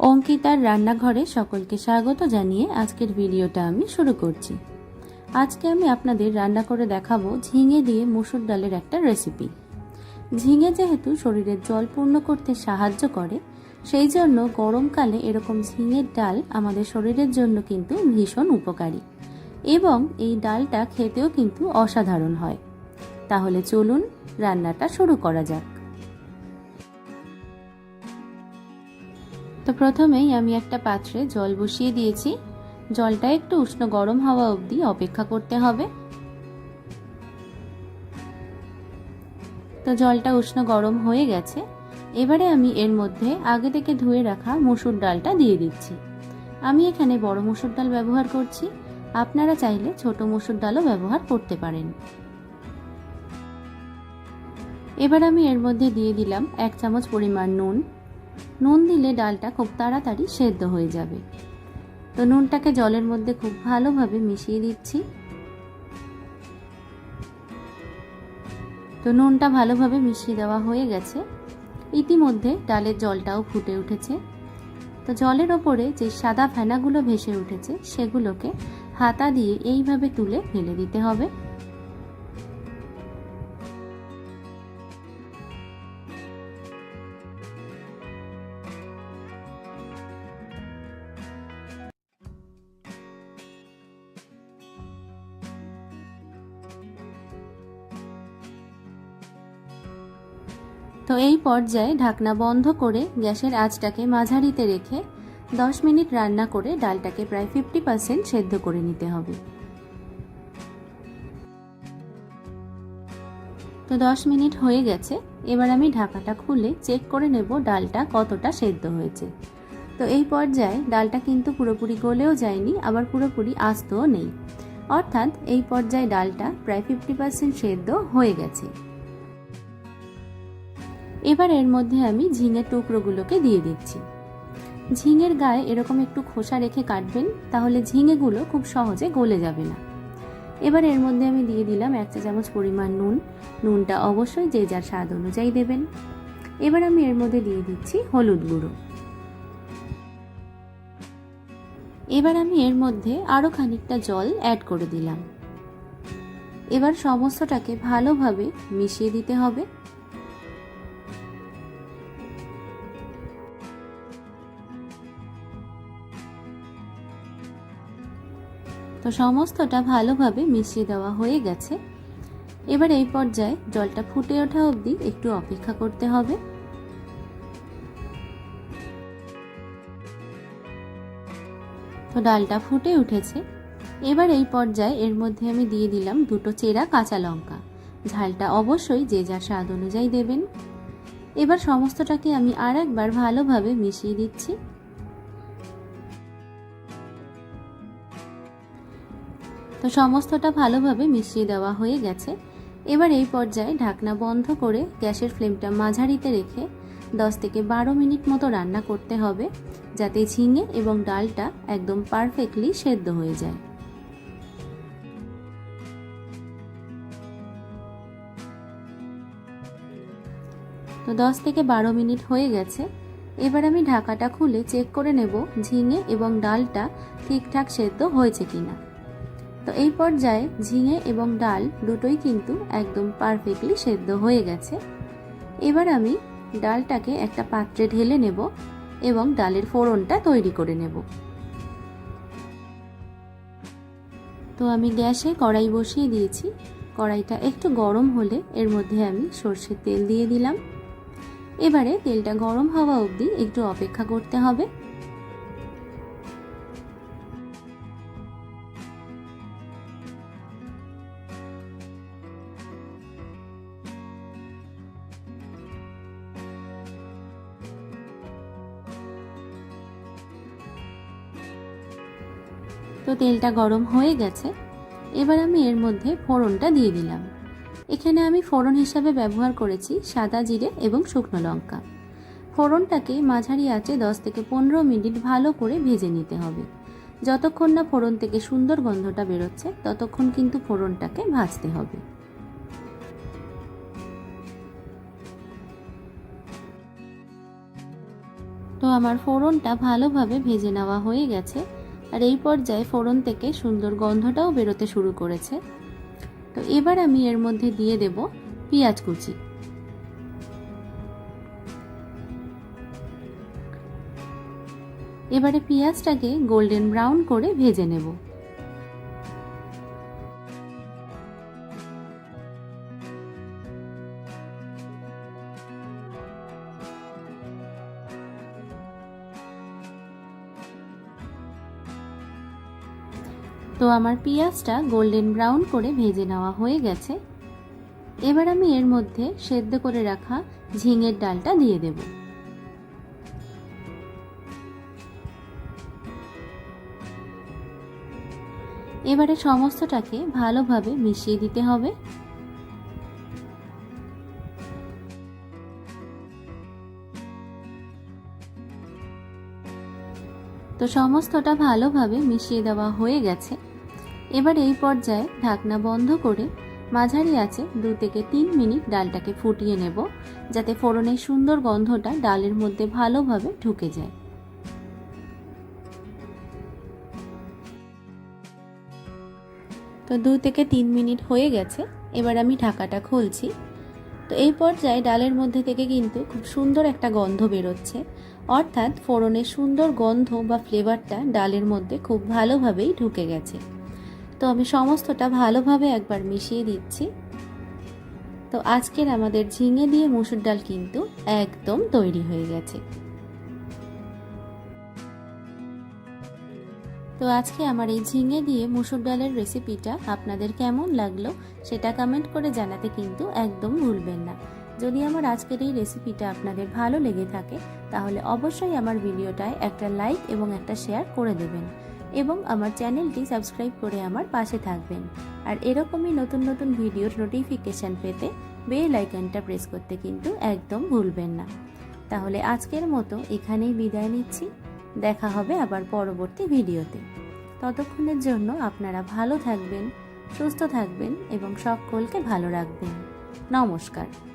অঙ্কিতার রান্নাঘরে সকলকে স্বাগত জানিয়ে আজকের ভিডিওটা আমি শুরু করছি। আজকে আমি আপনাদের রান্না করে দেখাবো ঝিঙে দিয়ে মুসুর ডালের একটা রেসিপি ঝিঙে যেহেতু শরীরের জল পূর্ণ করতে সাহায্য করে, সেই জন্য গরমকালে এরকম ঝিঙের ডাল আমাদের শরীরের জন্য কিন্তু ভীষণ উপকারী এবং এই ডালটা খেতেও কিন্তু অসাধারণ হয়। তাহলে চলুন রান্নাটা শুরু করা যাক। তো প্রথমেই আমি একটা পাত্রে জল বসিয়ে দিয়েছি। জলটা একটু উষ্ণ গরম হওয়া অবধি অপেক্ষা করতে হবে। তো জলটা উষ্ণ গরম হয়ে গেছে। এবারে আমি এর মধ্যে আগে থেকে ধুয়ে রাখা মুসুর ডালটা দিয়ে দিচ্ছি। আমি এখানে বড় মুসুর ডাল ব্যবহার করছি। আপনারা চাইলে ছোট মুসুর ডালও ব্যবহার করতে পারেন। এবার আমি এর মধ্যে দিয়ে দিলাম এক চামচ পরিমাণ নুন। নুন দিলে ডালটা খুব তাড়াতাড়ি সেদ্ধ হয়ে যাবে। তো নুনটাকে জলের মধ্যে খুব ভালোভাবে মিশিয়ে দিচ্ছি। তো নুনটা ভালোভাবে মিশিয়ে দেওয়া হয়ে গেছে। ইতিমধ্যে ডালের জলটাও ফুটে উঠেছে। তো জলের ওপরে যে সাদা ফেনাগুলো ভেসে উঠেছে, সেগুলোকে হাতা দিয়ে এইভাবে তুলে ফেলে দিতে হবে। তো এই পর্যায়ে ঢাকনা বন্ধ করে গ্যাসের আঁচটাকে মাঝারিতে রেখে 10 মিনিট রান্না করে ডালটাকে প্রায় ফিফটি পার্সেন্ট সেদ্ধ করে নিতে হবে। তো 10 মিনিট হয়ে গেছে, এবার আমি ঢাকাটা খুলে চেক করে নেব ডালটা কতটা সেদ্ধ হয়েছে। তো এই পর্যায়ে ডালটা কিন্তু পুরোপুরি গলেও যায়নি, আবার পুরোপুরি আস্তও নেই। অর্থাৎ এই পর্যায়ে ডালটা প্রায় ফিফটি পার্সেন্ট সেদ্ধ হয়ে গেছে। এবার এর মধ্যে আমি ঝিঙের টুকরোগুলোকে দিয়ে দিচ্ছি। ঝিঙের গায়ে এরকম একটু খোসা রেখে কাটবেন, তাহলে ঝিঙেগুলো খুব সহজে গলে যাবে না। এবার এর মধ্যে আমি দিয়ে দিলাম এক চা চামচ পরিমাণ নুন। নুনটা অবশ্যই যে যার স্বাদ অনুযায়ী দেবেন। এবার আমি এর মধ্যে দিয়ে দিচ্ছি হলুদ গুঁড়ো। এবার আমি এর মধ্যে আরও খানিকটা জল অ্যাড করে দিলাম। এবার সমস্তটাকে ভালোভাবে মিশিয়ে দিতে হবে। তো সমস্তটা ভালোভাবে মিশিয়ে দেওয়া হয়ে গেছে। এবার এই পর্যায়ে জলটা ফুটে ওঠা অবধি একটু অপেক্ষা করতে হবে। তো ডালটা ফুটে উঠেছে। এবার এই পর্যায়ে এর মধ্যে আমি দিয়ে দিলাম দুটো চেরা কাঁচা লঙ্কা। ঝালটা অবশ্যই যে যার স্বাদ অনুযায়ী দেবেন। এবার সমস্তটাকে আমি আর একবার ভালোভাবে মিশিয়ে দিচ্ছি। তো সমস্তটা ভালোভাবে মিশিয়ে দেওয়া হয়ে গেছে। এবার এই পর্যায়ে ঢাকনা বন্ধ করে গ্যাসের ফ্লেমটা মাঝারিতে রেখে দশ থেকে বারো মিনিট মতো রান্না করতে হবে, যাতে ঝিঙে এবং ডালটা একদম পারফেক্টলি সেদ্ধ হয়ে যায়। তো দশ থেকে বারো মিনিট হয়ে গেছে। এবার আমি ঢাকাটা খুলে চেক করে নেব ঝিঙে এবং ডালটা ঠিকঠাক সেদ্ধ হয়েছে কিনা। তো এই পর্যায়ে ঝিঙে এবং ডাল দুটোই কিন্তু একদম পারফেক্টলি সেদ্ধ হয়ে গেছে। এবার আমি ডালটাকে একটা পাত্রে ঢেলে নেব এবং ডালের ফোড়নটা তৈরি করে নেব। তো আমি গ্যাসে কড়াই বসিয়ে দিয়েছি। কড়াইটা একটু গরম হলে এর মধ্যে আমি সর্ষের তেল দিয়ে দিলাম। এবারে তেলটা গরম হওয়া অবধি একটু অপেক্ষা করতে হবে। তো তেলটা গরম হয়ে গেছে। এবার আমি এর মধ্যে ফোড়নটা দিয়ে দিলাম। এখানে আমি ফোড়ন হিসাবে ব্যবহার করেছি সাদা জিরে এবং শুকনো লঙ্কা। ফোড়নটাকে মাঝারি আঁচে দশ থেকে পনেরো মিনিট ভালো করে ভেজে নিতে হবে। যতক্ষণ না ফোড়ন থেকে সুন্দর গন্ধটা বেরোচ্ছে, ততক্ষণ কিন্তু ফোড়নটাকে ভাজতে হবে। তো আমার ফোড়নটা ভালোভাবে ভেজে নেওয়া হয়ে গেছে। আর এই পর্যায়ে ফোড়ন থেকে সুন্দর গন্ধটাও বেরোতে শুরু করেছে। তো এবার আমি এর মধ্যে দিয়ে দেব পেঁয়াজ কুচি। এবারে পেঁয়াজটাকে গোল্ডেন ব্রাউন করে ভেজে নেব। তো আমার পেঁয়াজটা গোল্ডেন ব্রাউন করে ভেজে নেওয়া হয়ে গেছে। এবার আমি এর মধ্যে সেদ্ধ করে রাখা ঝিঙের ডালটা দিয়ে দেব। এবারে সমস্তটাকে ভালোভাবে মিশিয়ে দিতে হবে। তো সমস্তটা ভালোভাবে মিশিয়ে দেওয়া হয়ে গেছে। এবার এই পর্যায়ে ঢাকনা বন্ধ করে মাঝারি আছে দু থেকে তিন মিনিট ডালটাকে ফুটিয়ে নেব, যাতে ফোড়নের সুন্দর গন্ধটা ডালের মধ্যে ভালোভাবে ঢুকে যায়। তো দু থেকে তিন মিনিট হয়ে গেছে, এবার আমি ঢাকাটা খুলছি। তো এই পর্যায়ে ডালের মধ্যে থেকে কিন্তু খুব সুন্দর একটা গন্ধ বেরোচ্ছে, অর্থাৎ ফোড়নের সুন্দর গন্ধ বা ফ্লেভারটা ডালের মধ্যে খুব ভালোভাবেই ঢুকে গেছে। তো আমি সমস্তটা ভালোভাবে একবার মিশিয়ে দিচ্ছি। তো আজকের আমাদের ঝিঙে দিয়ে মুসুর ডাল কিন্তু একদম তৈরি হয়ে গেছে। তো আজকে আমার এই ঝিঙে দিয়ে মুসুর ডালের রেসিপিটা আপনাদের কেমন লাগল সেটা কমেন্ট করে জানাতে কিন্তু একদম ভুলবেন না। যদি আমার আজকের এই রেসিপিটা আপনাদের ভালো লেগে থাকে, তাহলে অবশ্যই আমার ভিডিওটায় একটা লাইক এবং একটা শেয়ার করে দেবেন। এবং আমার চ্যানেলটি সাবস্ক্রাইব করে আমার পাশে থাকবেন। আর এরকমই নতুন নতুন ভিডিওর নোটিফিকেশান পেতে বেল আইকনটা প্রেস করতে কিন্তু একদম ভুলবেন না। তাহলে আজকের মতো এখানেই বিদায় নিচ্ছি। দেখা হবে আবার পরবর্তী ভিডিওতে। ততক্ষণের জন্য আপনারা ভালো থাকবেন, সুস্থ থাকবেন এবং সকলকে ভালো রাখবেন। নমস্কার।